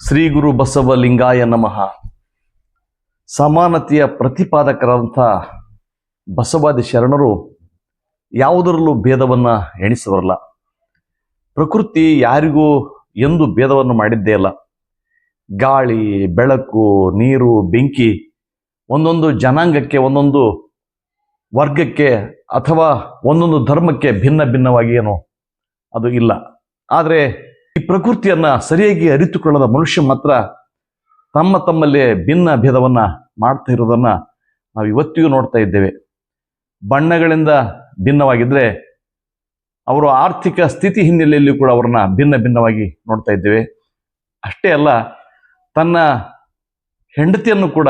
ಶ್ರೀ ಗುರು ಬಸವ ಲಿಂಗಾಯ ನಮಃ. ಸಮಾನತೆಯ ಪ್ರತಿಪಾದಕರಂಥ ಬಸವಾದಿ ಶರಣರು ಯಾವುದರಲ್ಲೂ ಭೇದವನ್ನು ಎಣಿಸವರಲ್ಲ ಪ್ರಕೃತಿ ಯಾರಿಗೂ ಎಂದು ಭೇದವನ್ನು ಮಾಡಿದ್ದೇ ಇಲ್ಲ ಗಾಳಿ, ಬೆಳಕು, ನೀರು, ಬೆಂಕಿ ಒಂದೊಂದು ಜನಾಂಗಕ್ಕೆ, ಒಂದೊಂದು ವರ್ಗಕ್ಕೆ ಅಥವಾ ಒಂದೊಂದು ಧರ್ಮಕ್ಕೆ ಭಿನ್ನ ಭಿನ್ನವಾಗಿ ಏನು ಅದು ಇಲ್ಲ. ಆದರೆ ಈ ಪ್ರಕೃತಿಯನ್ನ ಸರಿಯಾಗಿ ಅರಿತುಕೊಳ್ಳದ ಮನುಷ್ಯ ಮಾತ್ರ ತಮ್ಮ ತಮ್ಮಲ್ಲೇ ಭಿನ್ನ ಭೇದವನ್ನ ಮಾಡ್ತಾ ಇರೋದನ್ನ ನಾವು ಇವತ್ತಿಗೂ ನೋಡ್ತಾ ಇದ್ದೇವೆ. ಬಣ್ಣಗಳಿಂದ ಭಿನ್ನವಾಗಿದ್ರೆ ಅವರು ಆರ್ಥಿಕ ಸ್ಥಿತಿ ಹಿನ್ನೆಲೆಯಲ್ಲಿ ಕೂಡ ಅವ್ರನ್ನ ಭಿನ್ನ ಭಿನ್ನವಾಗಿ ನೋಡ್ತಾ ಇದ್ದೇವೆ. ಅಷ್ಟೇ ಅಲ್ಲ, ತನ್ನ ಹೆಂಡತಿಯನ್ನು ಕೂಡ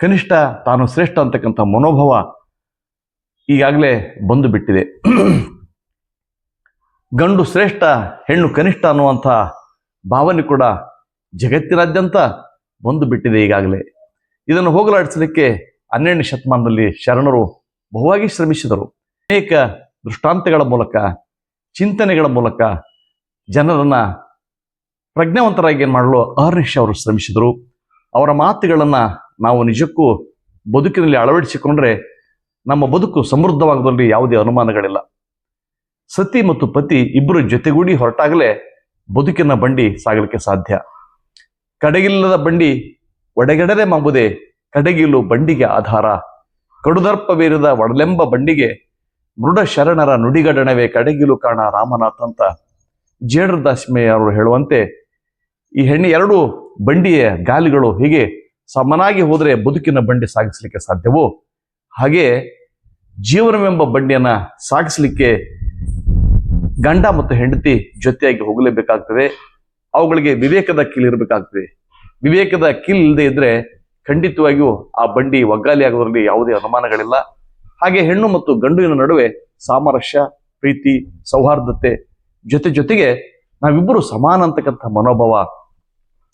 ಕನಿಷ್ಠ ತಾನು ಶ್ರೇಷ್ಠ ಅಂತಕ್ಕಂಥ ಮನೋಭಾವ ಈಗಾಗಲೇ ಬಂದು ಬಿಟ್ಟಿದೆ. ಗಂಡು ಶ್ರೇಷ್ಠ, ಹೆಣ್ಣು ಕನಿಷ್ಠ ಅನ್ನುವಂಥ ಭಾವನೆ ಕೂಡ ಜಗತ್ತಿನಾದ್ಯಂತ ಬಂದು ಬಿಟ್ಟಿದೆ ಈಗಾಗಲೇ. ಇದನ್ನು ಹೋಗಲಾಡಿಸಲಿಕ್ಕೆ ಹನ್ನೆರಡನೇ ಶತಮಾನದಲ್ಲಿ ಶರಣರು ಬಹುವಾಗಿ ಶ್ರಮಿಸಿದರು. ಅನೇಕ ದೃಷ್ಟಾಂತಗಳ ಮೂಲಕ, ಚಿಂತನೆಗಳ ಮೂಲಕ ಜನರನ್ನ ಪ್ರಜ್ಞಾವಂತರಾಗಿ ಏನು ಮಾಡಲು ಅಹರ್ನಿಶ್ ಅವರು ಶ್ರಮಿಸಿದರು. ಅವರ ಮಾತುಗಳನ್ನು ನಾವು ನಿಜಕ್ಕೂ ಬದುಕಿನಲ್ಲಿ ಅಳವಡಿಸಿಕೊಂಡ್ರೆ ನಮ್ಮ ಬದುಕು ಸಮೃದ್ಧವಾಗದಲ್ಲಿ ಯಾವುದೇ ಅನುಮಾನಗಳಿಲ್ಲ. ಸತಿ ಮತ್ತು ಪತಿ ಇಬ್ಬರು ಜೊತೆಗೂಡಿ ಹೊರಟಾಗಲೇ ಬದುಕಿನ ಬಂಡಿ ಸಾಗಲಿಕ್ಕೆ ಸಾಧ್ಯ. ಕಡೆಗಿಲ್ಲದ ಬಂಡಿ ಒಡೆಗಡರೆ ಮಾಂಬುದೇ ಕಡೆಗಿಲು ಬಂಡಿಗೆ ಆಧಾರ. ಕಡುದರ್ಪವೇರಿದ ಒಡಲೆಂಬ ಬಂಡಿಗೆ ಮೃಡ ಶರಣರ ನುಡಿಗಡಣವೇ ಕಡೆಗಿಲು ಕಾಣ ರಾಮನಾಥ್ ಅಂತ ಜೇಡರ ದಾಸ್ಮೆ ಅವರು ಹೇಳುವಂತೆ ಈ ಹೆಣ್ಣು ಎರಡು ಬಂಡಿಯ ಗಾಲಿಗಳು ಹೀಗೆ ಸಮನಾಗಿ ಹೋದರೆ ಬದುಕಿನ ಬಂಡಿ ಸಾಗಿಸಲಿಕ್ಕೆ ಸಾಧ್ಯವೋ? ಹಾಗೆ ಜೀವನವೆಂಬ ಬಂಡಿಯನ್ನ ಸಾಗಿಸಲಿಕ್ಕೆ ಗಂಡ ಮತ್ತು ಹೆಂಡತಿ ಜೊತೆಯಾಗಿ ಹೋಗಲೇಬೇಕಾಗ್ತದೆ. ಅವುಗಳಿಗೆ ವಿವೇಕದ ಕಿಲ್ ಇರಬೇಕಾಗ್ತದೆ. ವಿವೇಕದ ಕಿಲ್ ಇಲ್ಲದೆ ಇದ್ರೆ ಖಂಡಿತವಾಗಿಯೂ ಆ ಬಂಡಿ ಒಗ್ಗಾಲಿ ಆಗೋದ್ರಲ್ಲಿ ಯಾವುದೇ ಅನುಮಾನಗಳಿಲ್ಲ. ಹಾಗೆ ಹೆಣ್ಣು ಮತ್ತು ಗಂಡುವಿನ ನಡುವೆ ಸಾಮರಸ್ಯ, ಪ್ರೀತಿ, ಸೌಹಾರ್ದತೆ ಜೊತೆ ಜೊತೆಗೆ ನಾವಿಬ್ಬರು ಸಮಾನ ಅಂತಕ್ಕಂಥ ಮನೋಭಾವ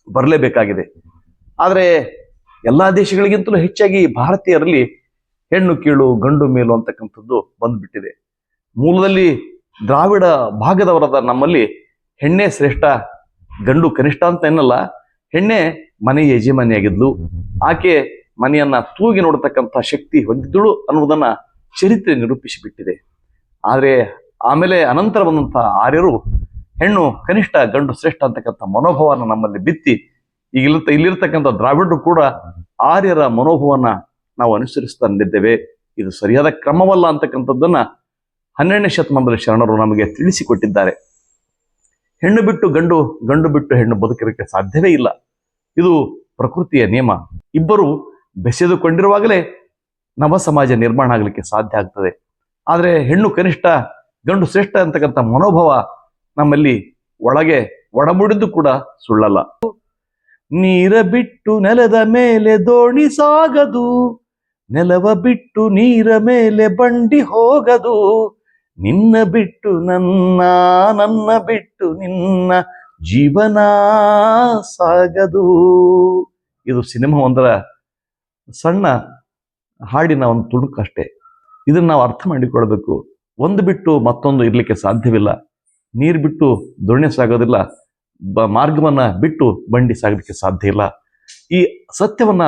ಬರಲೇಬೇಕಾಗಿದೆ. ಆದರೆ ಎಲ್ಲ ದೇಶಗಳಿಗಿಂತಲೂ ಹೆಚ್ಚಾಗಿ ಭಾರತೀಯರಲ್ಲಿ ಹೆಣ್ಣು ಕೀಳು ಗಂಡು ಮೇಲು ಅಂತಕ್ಕಂಥದ್ದು ಬಂದ್ಬಿಟ್ಟಿದೆ. ಮೂಲದಲ್ಲಿ ದ್ರಾವಿಡ ಭಾಗದವರದ ನಮ್ಮಲ್ಲಿ ಹೆಣ್ಣೆ ಶ್ರೇಷ್ಠ, ಗಂಡು ಕನಿಷ್ಠ ಅಂತ ಏನಲ್ಲ, ಹೆಣ್ಣೆ ಮನೆ ಯಜಮಾನಿಯಾಗಿದ್ಲು. ಆಕೆ ಮನೆಯನ್ನ ತೂಗಿ ನೋಡತಕ್ಕಂಥ ಶಕ್ತಿ ಹೊಂದಿದ್ದಳು ಅನ್ನುವುದನ್ನ ಚರಿತ್ರೆ ನಿರೂಪಿಸಿಬಿಟ್ಟಿದೆ. ಆದರೆ ಆಮೇಲೆ ಅನಂತರ ಬಂದಂಥ ಆರ್ಯರು ಹೆಣ್ಣು ಕನಿಷ್ಠ, ಗಂಡು ಶ್ರೇಷ್ಠ ಅಂತಕ್ಕಂಥ ಮನೋಭಾವನ ನಮ್ಮಲ್ಲಿ ಬಿತ್ತಿ ಈಗ ಇಲ್ಲಿರ್ತಕ್ಕಂಥ ದ್ರಾವಿಡರು ಕೂಡ ಆರ್ಯರ ಮನೋಭಾವನ ನಾವು ಅನುಸರಿಸ್ತಾ ಇದು ಸರಿಯಾದ ಕ್ರಮವಲ್ಲ ಅಂತಕ್ಕಂಥದ್ದನ್ನ ಹನ್ನೆರಡನೇ ಶತಮಾನದ ಶರಣರು ನಮಗೆ ತಿಳಿಸಿಕೊಟ್ಟಿದ್ದಾರೆ. ಹೆಣ್ಣು ಬಿಟ್ಟು ಗಂಡು ಗಂಡು ಬಿಟ್ಟು ಹೆಣ್ಣು ಬದುಕಿರಕ್ಕೆ ಸಾಧ್ಯವೇ ಇಲ್ಲ. ಇದು ಪ್ರಕೃತಿಯ ನಿಯಮ. ಇಬ್ಬರು ಬೆಸೆದುಕೊಂಡಿರುವಾಗಲೇ ನವ ಸಮಾಜ ನಿರ್ಮಾಣ ಆಗಲಿಕ್ಕೆ ಸಾಧ್ಯ ಆಗ್ತದೆ. ಆದರೆ ಹೆಣ್ಣು ಕನಿಷ್ಠ, ಗಂಡು ಶ್ರೇಷ್ಠ ಅಂತಕ್ಕಂಥ ಮನೋಭಾವ ನಮ್ಮಲ್ಲಿ ಒಳಗೆ ಒಡಮುಡಿದು ಕೂಡ ಸುಳ್ಳಲ್ಲ. ನೀರ ಬಿಟ್ಟು ನೆಲದ ಮೇಲೆ ದೋಣಿ ಸಾಗದು, ನೆಲವ ಬಿಟ್ಟು ನೀರ ಮೇಲೆ ಬಂಡಿ ಹೋಗದು ನಿನ್ನ ಬಿಟ್ಟು ನನ್ನ ನನ್ನ ಬಿಟ್ಟು ನಿನ್ನ ಜೀವನ ಸಾಗದು. ಇದು ಸಿನಿಮಾ ಒಂದರ ಸಣ್ಣ ಹಾಡಿನ ಒಂದು ತುಣುಕು ಅಷ್ಟೇ ಇದನ್ನ ನಾವು ಅರ್ಥ ಮಾಡಿಕೊಳ್ಬೇಕು. ಒಂದು ಬಿಟ್ಟು ಮತ್ತೊಂದು ಇರಲಿಕ್ಕೆ ಸಾಧ್ಯವಿಲ್ಲ. ನೀರು ಬಿಟ್ಟು ದೋಣಿ ಸಾಗೋದಿಲ್ಲ. ಬ, ಮಾರ್ಗವನ್ನ ಬಿಟ್ಟು ಬಂಡಿ ಸಾಗಲಿಕ್ಕೆ ಸಾಧ್ಯ ಇಲ್ಲ. ಈ ಸತ್ಯವನ್ನ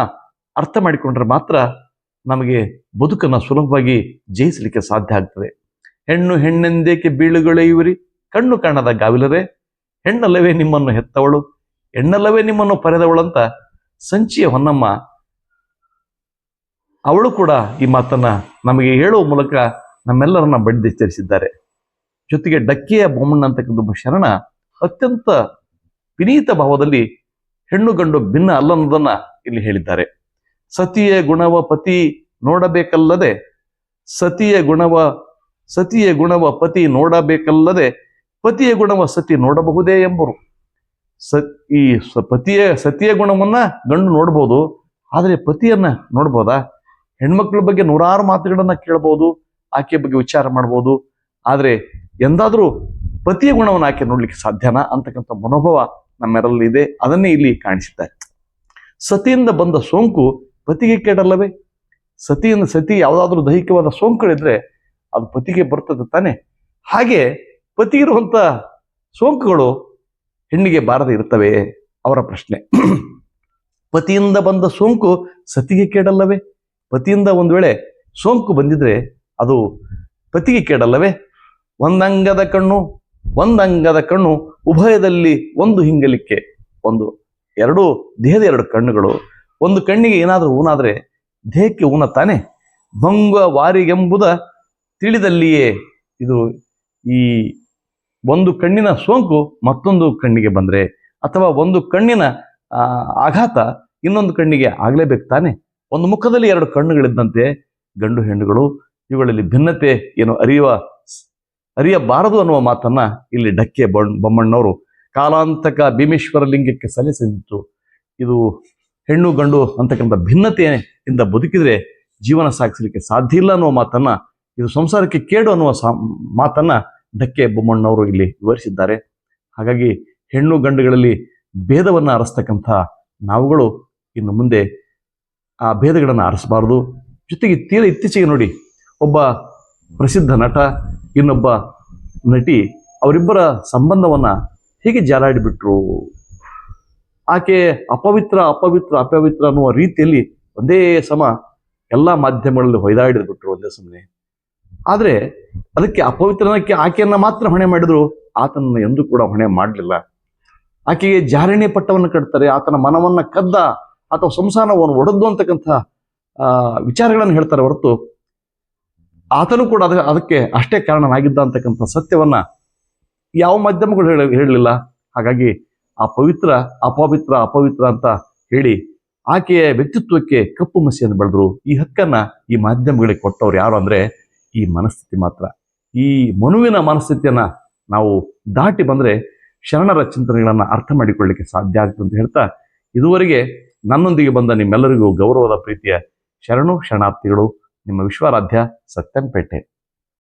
ಅರ್ಥ ಮಾಡಿಕೊಂಡ್ರೆ ಮಾತ್ರ ನಮಗೆ ಬದುಕನ್ನ ಸುಲಭವಾಗಿ ಜಯಿಸಲಿಕ್ಕೆ ಸಾಧ್ಯ ಆಗ್ತದೆ. ಹೆಣ್ಣು ಹೆಣ್ಣೆಂದೇಕೆ ಬೀಳುಗಳೆಯುವಿರಿ ಕಣ್ಣು ಕಾಣದ ಗಾವಿಲರೇ, ಹೆಣ್ಣಲ್ಲವೇ ನಿಮ್ಮನ್ನು ಹೆತ್ತವಳು, ಹೆಣ್ಣಲ್ಲವೇ ನಿಮ್ಮನ್ನು ಪರೆದವಳು ಅಂತ ಸಂಚಿಯ ಹೊನ್ನಮ್ಮ, ಅವಳು ಕೂಡ ಈ ಮಾತನ್ನ ನಮಗೆ ಹೇಳುವ ಮೂಲಕ ನಮ್ಮೆಲ್ಲರನ್ನ ಬಡಿದೆಚ್ಚರಿಸಿದ್ದಾರೆ ಜೊತೆಗೆ ಡಕ್ಕಿಯ ಬೊಮ್ಮಣ್ಣ ಅಂತಕ್ಕಂಥ ಒಬ್ಬ ಶರಣ ಅತ್ಯಂತ ವಿನೀತ ಭಾವದಲ್ಲಿ ಹೆಣ್ಣು ಗಂಡು ಭಿನ್ನ ಅಲ್ಲ ಇಲ್ಲಿ ಹೇಳಿದ್ದಾರೆ. ಸತಿಯ ಗುಣವ ಪತಿ ನೋಡಬೇಕಲ್ಲದೆ, ಸತಿಯ ಗುಣವ ಸತಿಯ ಗುಣವ ಪತಿ ನೋಡಬೇಕಲ್ಲದೆ ಪತಿಯ ಗುಣವ ಸತಿ ನೋಡಬಹುದೇ ಎಂಬರು. ಸ, ಈ ಸ- ಪತಿಯ, ಸತಿಯ ಗುಣವನ್ನ ಗಂಡು ನೋಡ್ಬೋದು, ಆದರೆ ಪತಿಯನ್ನ ನೋಡ್ಬೋದಾ? ಹೆಣ್ಮಕ್ಳ ಬಗ್ಗೆ ನೂರಾರು ಮಾತುಗಳನ್ನ ಕೇಳ್ಬೋದು, ಆಕೆಯ ಬಗ್ಗೆ ವಿಚಾರ ಮಾಡ್ಬೋದು, ಆದರೆ ಎಂದಾದರೂ ಪತಿಯ ಗುಣವನ್ನು ಆಕೆ ನೋಡ್ಲಿಕ್ಕೆ ಸಾಧ್ಯನಾ ಅಂತಕ್ಕಂಥ ಮನೋಭಾವ ನಮ್ಮೆರಲ್ಲಿ ಇದೆ, ಅದನ್ನೇ ಇಲ್ಲಿ ಕಾಣಿಸಿದ್ದಾರೆ ಸತಿಯಿಂದ ಬಂದ ಸೋಂಕು ಪತಿಗೆ ಕೇಡಲ್ಲವೇ? ಸತಿಯಿಂದ, ಸತಿ ಯಾವುದಾದ್ರೂ ದೈಹಿಕವಾದ ಸೋಂಕುಗಳಿದ್ರೆ ಅದು ಪತಿಗೆ ಬರ್ತದೆ ತಾನೆ? ಹಾಗೆ ಇರುವಂಥ ಸೋಂಕುಗಳು ಹೆಣ್ಣಿಗೆ ಬಾರದೆ ಇರ್ತವೆ ಅವರ ಪ್ರಶ್ನೆ. ಪತಿಯಿಂದ ಬಂದ ಸೋಂಕು ಸತಿಗೆ ಕೇಡಲ್ಲವೇ? ಪತಿಯಿಂದ ಒಂದು ವೇಳೆ ಸೋಂಕು ಬಂದಿದ್ರೆ ಅದು ಪತಿಗೆ ಕೇಡಲ್ಲವೇ? ಒಂದಂಗದ ಕಣ್ಣು ಒಂದಂಗದ ಕಣ್ಣು ಉಭಯದಲ್ಲಿ ಒಂದು ಹಿಂಗಲಿಕ್ಕೆ, ಒಂದು ಎರಡು, ದೇಹದ ಎರಡು ಕಣ್ಣುಗಳು, ಒಂದು ಕಣ್ಣಿಗೆ ಏನಾದರೂ ಊನಾದರೆ ದೇಹಕ್ಕೆ ಊನ ತಾನೆ? ಭಂಗ ವಾರಿಗೆಂಬುದ ತಿಳಿದಲ್ಲಿಯೇ ಇದು ಈ ಒಂದು ಕಣ್ಣಿನ ಸೋಂಕು ಮತ್ತೊಂದು ಕಣ್ಣಿಗೆ ಬಂದರೆ, ಅಥವಾ ಒಂದು ಕಣ್ಣಿನ ಆಘಾತ ಇನ್ನೊಂದು ಕಣ್ಣಿಗೆ ಆಗಲೇಬೇಕು ತಾನೆ? ಒಂದು ಮುಖದಲ್ಲಿ ಎರಡು ಕಣ್ಣುಗಳಿದ್ದಂತೆ ಗಂಡು ಹೆಣ್ಣುಗಳು, ಇವುಗಳಲ್ಲಿ ಭಿನ್ನತೆ ಏನು ಅರಿಯುವ ಅರಿಯಬಾರದು ಅನ್ನುವ ಮಾತನ್ನ ಇಲ್ಲಿ ಡಕ್ಕೆ ಬೊಮ್ಮಣ್ಣವರು ಕಾಲಾಂತಕ ಭೀಮೇಶ್ವರ ಲಿಂಗಕ್ಕೆ ಸಲ್ಲಿಸಿದ್ದು. ಇದು ಹೆಣ್ಣು ಗಂಡು ಅಂತಕ್ಕಂಥ ಭಿನ್ನತೆಯಿಂದ ಬದುಕಿದರೆ ಜೀವನ ಸಾಗಿಸಲಿಕ್ಕೆ ಸಾಧ್ಯ ಇಲ್ಲ ಅನ್ನುವ ಮಾತನ್ನ ಇದು ಸಂಸಾರಕ್ಕೆ ಕೇಡು ಅನ್ನುವ ಸಾ, ಮಾತನ್ನು ಡಕ್ಕೆ ಬೊಮ್ಮಣ್ಣವರು ಇಲ್ಲಿ ವಿವರಿಸಿದ್ದಾರೆ. ಹಾಗಾಗಿ ಹೆಣ್ಣು ಗಂಡುಗಳಲ್ಲಿ ಭೇದವನ್ನು ಅರಸ್ತಕ್ಕಂಥ ನಾವುಗಳು ಇನ್ನು ಮುಂದೆ ಆ ಭೇದಗಳನ್ನು ಆರಿಸಬಾರದು. ಜೊತೆಗೆ ತೀರ ಇತ್ತೀಚೆಗೆ ನೋಡಿ, ಒಬ್ಬ ಪ್ರಸಿದ್ಧ ನಟ, ಇನ್ನೊಬ್ಬ ನಟಿ, ಅವರಿಬ್ಬರ ಸಂಬಂಧವನ್ನ ಹೇಗೆ ಜಾಲಾಡಿಬಿಟ್ರು? ಆಕೆ ಅಪವಿತ್ರ ಅಪವಿತ್ರ ಅಪವಿತ್ರ ಅನ್ನುವ ರೀತಿಯಲ್ಲಿ ಒಂದೇ ಸಮ ಎಲ್ಲ ಮಾಧ್ಯಮಗಳಲ್ಲಿ ಹೊಯ್ದಾಡಿದ್ಬಿಟ್ರು ಒಂದೇ ಸಮನೆ. ಆದರೆ ಅದಕ್ಕೆ ಅಪವಿತ್ರನಕ್ಕೆ ಆಕೆಯನ್ನ ಮಾತ್ರ ಹೊಣೆ ಮಾಡಿದ್ರು, ಆತನನ್ನು ಎಂದೂ ಕೂಡ ಹೊಣೆ ಮಾಡಲಿಲ್ಲ. ಆಕೆಗೆ ಜಾರಣೆ ಪಟ್ಟವನ್ನು ಕಟ್ತಾರೆ, ಆತನ ಮನವನ್ನ ಕದ್ದ ಅಥವಾ ಸಂಸಾರವನ್ನು ಒಡೆದು ಅಂತಕ್ಕಂಥ ವಿಚಾರಗಳನ್ನು ಹೇಳ್ತಾರೆ ಹೊರತು, ಆತನು ಕೂಡ ಅದ, ಅದಕ್ಕೆ ಅಷ್ಟೇ ಕಾರಣನಾಗಿದ್ದ ಅಂತಕ್ಕಂಥ ಸತ್ಯವನ್ನ ಯಾವ ಮಾಧ್ಯಮಗಳು ಹೇಳ, ಹೇಳಲಿಲ್ಲ. ಹಾಗಾಗಿ ಆ ಪವಿತ್ರ, ಅಪವಿತ್ರ ಅಪವಿತ್ರ ಅಂತ ಹೇಳಿ ಆಕೆಯ ವ್ಯಕ್ತಿತ್ವಕ್ಕೆ ಕಪ್ಪು ಮಸಿಯನ್ನು ಬೆಳೆದ್ರು ಈ ಹಕ್ಕನ್ನ ಈ ಮಾಧ್ಯಮಗಳಿಗೆ ಕೊಟ್ಟವ್ರು ಯಾರು ಅಂದ್ರೆ ಈ ಮನಸ್ಥಿತಿ ಮಾತ್ರ. ಈ ಮನುವಿನ ಮನಸ್ಥಿತಿಯನ್ನು ನಾವು ದಾಟಿ ಬಂದರೆ ಶರಣರ ಚಿಂತನೆಗಳನ್ನು ಅರ್ಥ ಮಾಡಿಕೊಳ್ಳಿಕ್ಕೆ ಸಾಧ್ಯ ಆಗ್ತದೆ ಅಂತ ಹೇಳ್ತಾ, ಇದುವರೆಗೆ ನನ್ನೊಂದಿಗೆ ಬಂದ ನಿಮ್ಮೆಲ್ಲರಿಗೂ ಗೌರವದ ಪ್ರೀತಿಯ ಶರಣು ಶರಣಾರ್ಥಿಗಳು, ನಿಮ್ಮ ವಿಶ್ವಾರಾಧ್ಯ ಸತ್ಯಂಪೇಟೆ.